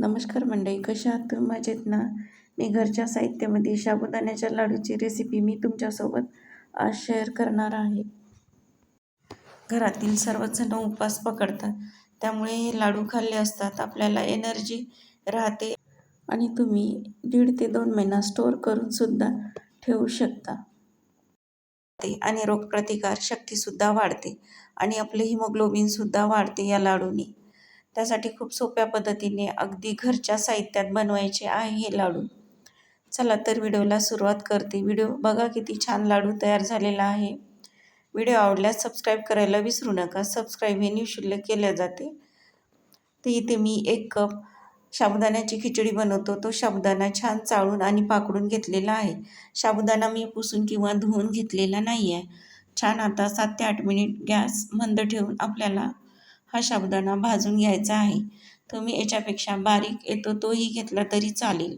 नमस्कार मंडळी कशा आहात? तुम्ही मजेत ना? मी घरच्या साहित्यामध्ये साबुदाण्याच्या लाडूची रेसिपी मी तुमच्यासोबत आज शेअर करणार आहे. घरातील सर्वच जण उपवास पकडतात. त्यामुळे हे लाडू खाल्ले असतात आपल्याला एनर्जी राहते. आणि तुम्ही दीड ते दोन महिना स्टोअर करूनसुद्धा ठेवू शकता. ते आणि रोगप्रतिकार शक्तीसुद्धा वाढते. आणि आपले हिमोग्लोबिनसुद्धा वाढते या लाडूने. त्यासाठी खूप सोप्या पद्धतीने अगदी घरच्या साहित्यात बनवायचे आहे हे लाडू. चला तर व्हिडिओला सुरुवात करते. व्हिडिओ बघा किती छान लाडू तयार झालेला आहे. व्हिडिओ आवडल्यास सबस्क्राईब करायला विसरू नका. सबस्क्राईब हे निशुल्क केले जाते. तर इथे मी एक कप साबुदाण्याची खिचडी बनवतो. तो साबुदाणा छान चाळून आणि पाकडून घेतलेला आहे. साबुदाणा मी पुसून किंवा धुवून घेतलेला नाही आहे छान आता सात ते आठ मिनिट गॅस मंद ठेवून आपल्याला हा साबुदाणा भाजून घ्यायचा आहे. तुम्ही याच्यापेक्षा बारीक येतो तोही घेतला तरी चालेल.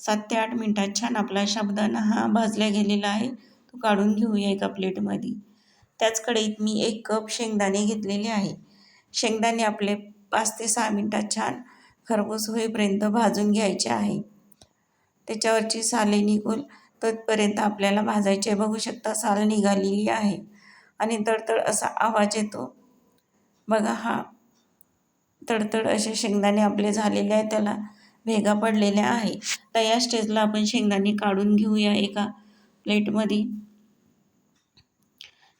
सात ते आठ मिनटात छान आपला साबुदाणा हा भाजला गेलेला आहे. तो काढून घेऊया एका प्लेटमध्ये. त्याच कढईत मी एक कप शेंगदाणे घेतलेले आहे. शेंगदाणे आपले पाच ते सहा मिनटात छान खरपूस होईपर्यंत भाजून घ्यायचे आहे. त्याच्यावरची साले निघून तोपर्यंत आपल्याला भाजायचे बघू शकता साल निघालेली आहे. आणि तडतड असा आवाज येतो. बघा हा. तडतड असे शेंगदाणे आपले झालेले आहे त्याला भेगा पडलेल्या आहे. तर या स्टेजला आपण शेंगदाणे काढून घेऊया एका प्लेटमध्ये.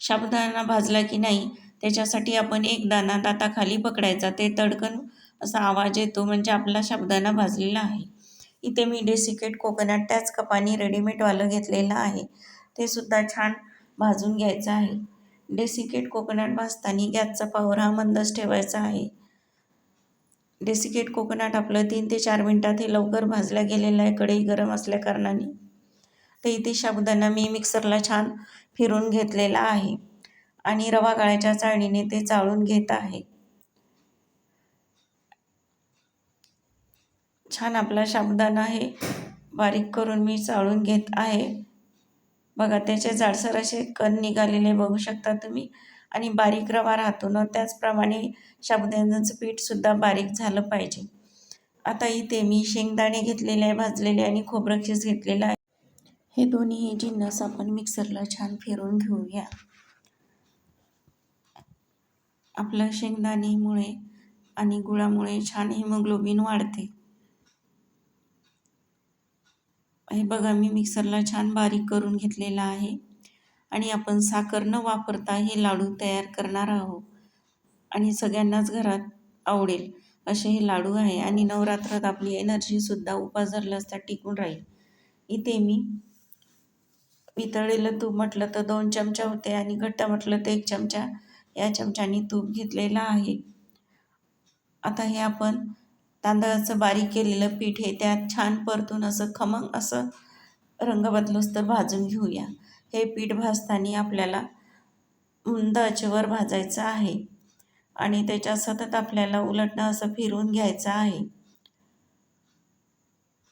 साबुदाणा भाजला की नाही त्याच्यासाठी आपण एक दाना दाताखाली पकडायचा. ते तडकन असा आवाज येतो म्हणजे आपला साबुदाणा भाजलेला आहे. इथे मी डेसिकेट कोकोनट त्याच कपाने रेडीमेडवालं घेतलेलं आहे. ते सुद्धा छान भाजून घ्यायचं आहे. डेसिकेट कोकोनट भाजताना गॅसचा पावर हा मंदच ठेवायचा आहे. डेसिकेट कोकोनट आपलं तीन ते चार मिनटात हे लवकर भाजल्या गेलेलं आहे कढई गरम असल्याकारणाने तर इथे साबुदाणा मी मिक्सरला छान फिरून घेतलेला आहे आणि रवा गाळ्याच्या चाळणीने ते चाळून घेत आहे. छान आपला साबुदाणा हे बारीक करून मी चाळून घेत आहे. बघा त्याचे जाडसर असे कण निघालेले बघू शकता तुम्ही. आणि बारीक रवा राहतो ना त्याचप्रमाणे शाबुदाण्याचं पीठसुद्धा बारीक झालं पाहिजे. आता इथे मी शेंगदाणे घेतलेले आहे भाजलेले आणि खोबरं खीस घेतलेलं आहे. हे दोन्ही जिन्नस आपण मिक्सरला छान फिरून घेऊया. आपलं शेंगदाणेमुळे आणि गुळामुळे छान हिमोग्लोबिन वाढते. हे बघा मी मिक्सरला छान बारीक करून घेतलेला आहे आणि आपण साखर न वापरता हे लाडू तयार करणार आहोत आणि सगळ्यांनाच घरात आवडेल असे हे लाडू आहे आणि नवरात्रात आपली एनर्जीसुद्धा उपास धरला असता टिकून राहील. इथे मी वितळलेलं तूप म्हटलं तर दोन चमचा होते आणि घट्ट म्हटलं तर एक चमचा. या चमच्यानी तूप घेतलेला आहे. आता हे आपण तांदळाचं बारीक केलेलं पीठ हे त्यात छान परतून असं खमंग असं रंग बदलूस तर भाजून घेऊया. हे पीठ भाजताना आपल्याला मंद आचेवर भाजायचं आहे आणि त्याच्या सतत आपल्याला उलटणं असं फिरवून घ्यायचं आहे.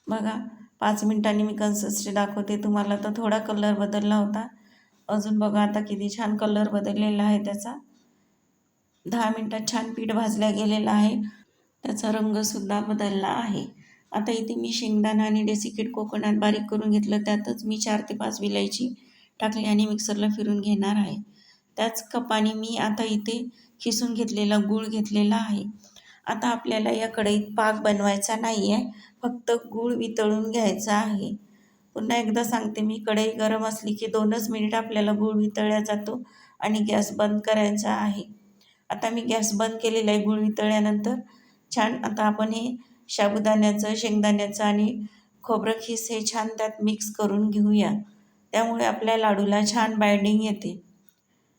बघा पाच मिनिटांनी मी कन्सिस्टन्सी दाखवते. तुम्हाला तर थोडा कलर बदलला होता. अजून बघा आता किती छान कलर बदललेला आहे त्याचा. दहा मिनटात छान पीठ भाजल्या गेलेलं आहे. त्याचा रंगसुद्धा बदलला आहे. आता इथे मी शेंगदाणा आणि डेसिकेट कोकोनट बारीक करून घेतलं त्यातच मी चार ते पाच विलायची टाकली आणि मिक्सरला फिरून घेणार आहे. त्याच कपाने मी आता इथे खिसून घेतलेला गूळ घेतलेला आहे. आता आपल्याला या कढईत पाक बनवायचा नाही आहे फक्त गूळ वितळून घ्यायचा आहे. पुन्हा एकदा सांगते मी कढई गरम असली की दोनच मिनिट आपल्याला गूळ वितळला जातो आणि गॅस बंद करायचा आहे. आता मी गॅस बंद केलेला आहे गूळ वितळल्यानंतर छान. आता आपण हे साबुदाण्याचं शेंगदाण्याचं आणि खोबरं खीस हे छान त्यात मिक्स करून घेऊया. त्यामुळे आपल्या लाडूला छान बाइंडिंग येते.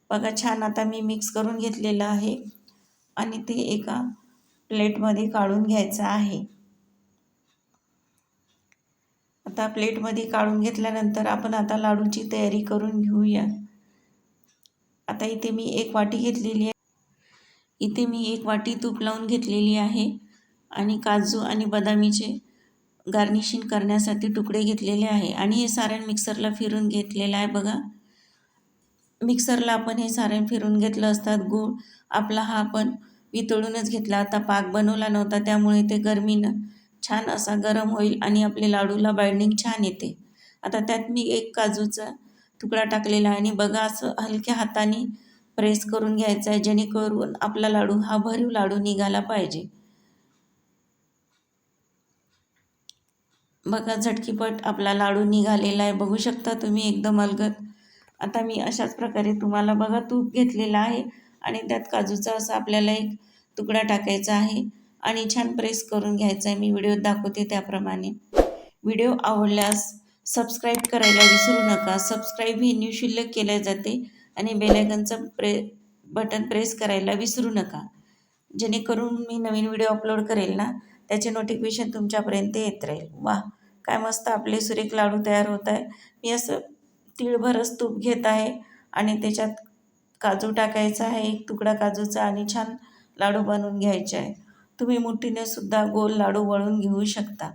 बघा छान आता मी मिक्स करून घेतलेलं आहे आणि ते एका प्लेटमध्ये काढून घ्यायचं आहे. आता प्लेटमध्ये काढून घेतल्यानंतर आपण आता लाडूची तयारी करून घेऊया. आता इथे मी एक वाटी घेतलेली आहे. इथे मी एक वाटी तूप लावून घेतलेली आहे आणि काजू आणि बदामीचे गार्निशिंग करण्यासाठी तुकडे घेतलेले आहे. आणि हे सारण मिक्सरला फिरून घेतलेलं आहे बघा. मिक्सरला आपण हे सारण फिरून घेतलं असतात. गूळ आपला हा आपण वितळूनच घेतला. आता पाक बनवला नव्हता त्यामुळे ते गरमीनं छान असा गरम होईल आणि आपले लाडूला बाइंडिंग छान येते. आता त्यात मी एक काजूचा तुकडा टाकलेला आहे आणि बघा असं हलक्या हाताने प्रेस करून घ्यायचा आहे जेणेकरून आपला लाडू हा भरीव लाडू निघाला पाहिजे. बघा झटकीपट आपला लाडू निघालेला आहे. बघू शकता तुम्ही एकदम अलगद. आता मी अशाच प्रकारे तुम्हाला बघा तूप घेतलेला आहे आणि त्यात काजूचा असा आपल्याला एक तुकडा टाकायचा आहे आणि छान प्रेस करून घ्यायचा आहे मी व्हिडिओत दाखवते त्याप्रमाणे. व्हिडिओ आवडल्यास सबस्क्राईब करायला विसरू नका. सबस्क्राईब हे निशुल्क केले जाते. आणि बेलायकनचं प्रे बटन प्रेस करायला विसरू नका. जेणेकरून मी नवीन व्हिडिओ अपलोड करेल ना त्याचे नोटिफिकेशन तुमच्यापर्यंत येत राहील. वा काय मस्त आपले सुरेख लाडू तयार होत आहे मी असं तिळभरच तूप घेत आहे आणि त्याच्यात काजू टाकायचा आहे एक तुकडा काजूचा आणि छान लाडू बनवून घ्यायचे आहे तुम्ही मुठीने सुद्धा गोल लाडू वळून घेऊ शकता.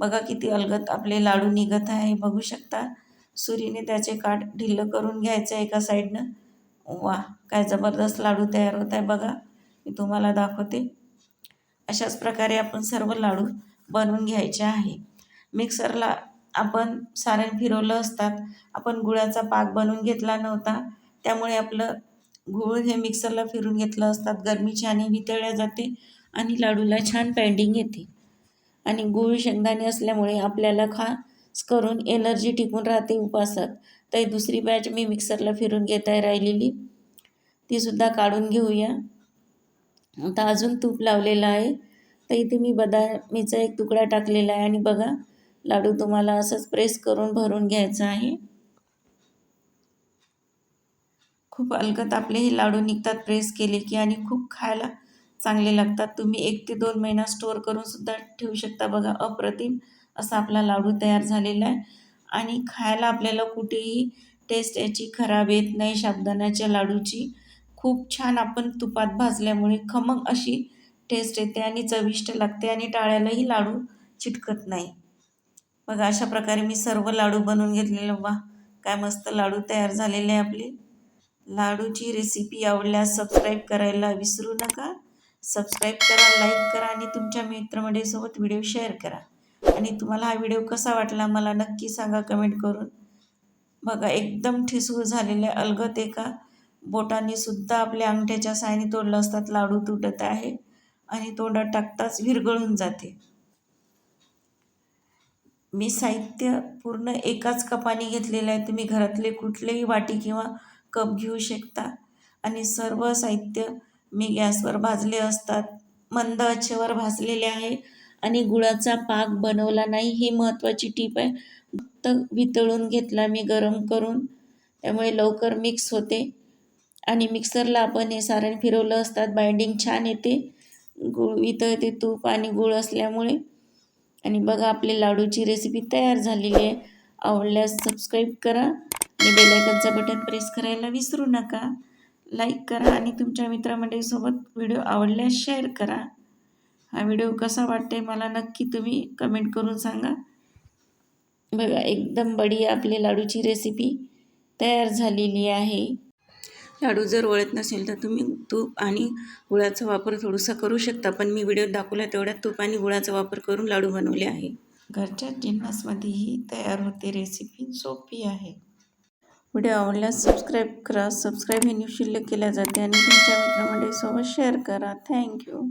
बघा किती अलगत आपले लाडू निघत आहे बघू शकता. सुरीने त्याचे काठ ढिल्लं करून घ्यायचं एका साईडनं. वा काय जबरदस्त लाडू तयार होत आहे बघा मी तुम्हाला दाखवते. अशाच प्रकारे आपण सर्व लाडू बनवून घ्यायचे आहे. मिक्सरला आपण सारण फिरवलं असतात. आपण गुळाचा पाक बनवून घेतला नव्हता. त्यामुळे आपलं गुळ हे मिक्सरला फिरून घेतलं असतात. गरमी छान वितळल्या जाते आणि लाडूला छान पेंडिंग येते. आणि गुळ शेंगदाणे असल्यामुळे आपल्याला खा करून एनर्जी टिकून राहते उपासात. तर दुसरी बॅच मी मिक्सरला फिरून घेत आहे राहिलेली तीसुद्धा काढून घेऊया. आता अजून तूप लावलेलं आहे. तर इथे मी बदामीचा एक तुकडा टाकलेला आहे आणि बघा लाडू तुम्हाला असंच प्रेस करून भरून घ्यायचा आहे. खूप अलगत आपले हे लाडू निघतात प्रेस केले की आणि खूप खायला चांगले लागतात. तुम्ही एक ते दोन महिना स्टोअर करून सुद्धा ठेवू शकता बघा अप्रतिम. असा आपला लाडू तयार झालेला आहे. आणि खायला आपल्याला कुठेही टेस्ट याची खराब येत नाही शाबदाण्याच्या लाडूची. खूप छान आपण तुपात भाजल्यामुळे खमंग अशी टेस्ट येते आणि चविष्ट लागते आणि टाळ्यालाही लाडू चिटकत नाही. बघा अशा प्रकारे मी सर्व लाडू बनवून घेतलेले. वा काय मस्त लाडू तयार झालेले आहे आपले. लाडूची रेसिपी आवडल्यास सबस्क्राईब करायला विसरू नका. सबस्क्राईब करा लाईक करा आणि तुमच्या मित्रमंडळीसोबत व्हिडिओ शेअर करा. आणि तुम्हाला हा व्हिडिओ कसा वाटला मला नक्की सांगा कमेंट करून. बघा एकदम ठिसूळ झालेले अलगत एका बोटांनी सुद्धा आपल्या अंगठ्याच्या सायने तोडलं असतात. लाडू तुटत आहे आणि तोंडात टाकताच विरघळून जाते. मी साहित्य पूर्ण एकाच कपाने घेतलेलं आहे. तुम्ही घरातले कुठलेही वाटी किंवा कप घेऊ शकता. आणि सर्व साहित्य मी गॅसवर भाजले असतात. मंद अच्छेवर भाजलेले आहे. आणि गुळाचा पाक बनवला नाही ही महत्त्वाची टीप आहे. फक्त वितळून घेतला मी गरम करून. त्यामुळे लवकर मिक्स होते. आणि मिक्सरला आपण हे सारण फिरवलं असतात बाइंडिंग छान येते. गुळ वितळते तूप आणि गुळ असल्यामुळे. आणि बघा आपली लाडूची रेसिपी तयार झालेली आहे. आवडल्यास सबस्क्राईब करा. आणि बेलायकनचं बटन प्रेस करायला विसरू नका. लाईक करा आणि तुमच्या मित्रमंडळीसोबत व्हिडिओ आवडल्यास शेअर करा. हा व्हिडिओ कसा वाटते मला नक्की तुम्ही कमेंट करून सांगा. बघा एकदम बडी आपली लाडूची रेसिपी तयार झालेली आहे. लाडू जर वळत नसेल तर तुम्ही तूप आणि गुळाचा वापर थोडासा करू शकता पण मी व्हिडिओत दाखवला तेवढ्यात तूप आणि गुळाचा वापर करून लाडू बनवले आहे. घरच्या जिन्नसमध्येही तयार होते रेसिपी सोपी आहे. व्हिडिओ आवडल्यास सबस्क्राईब करा सबस्क्राईब हे निशिल्लक केल्या जाते आणि तुमच्या मित्रमंडळीसोबत शेअर करा. थँक्यू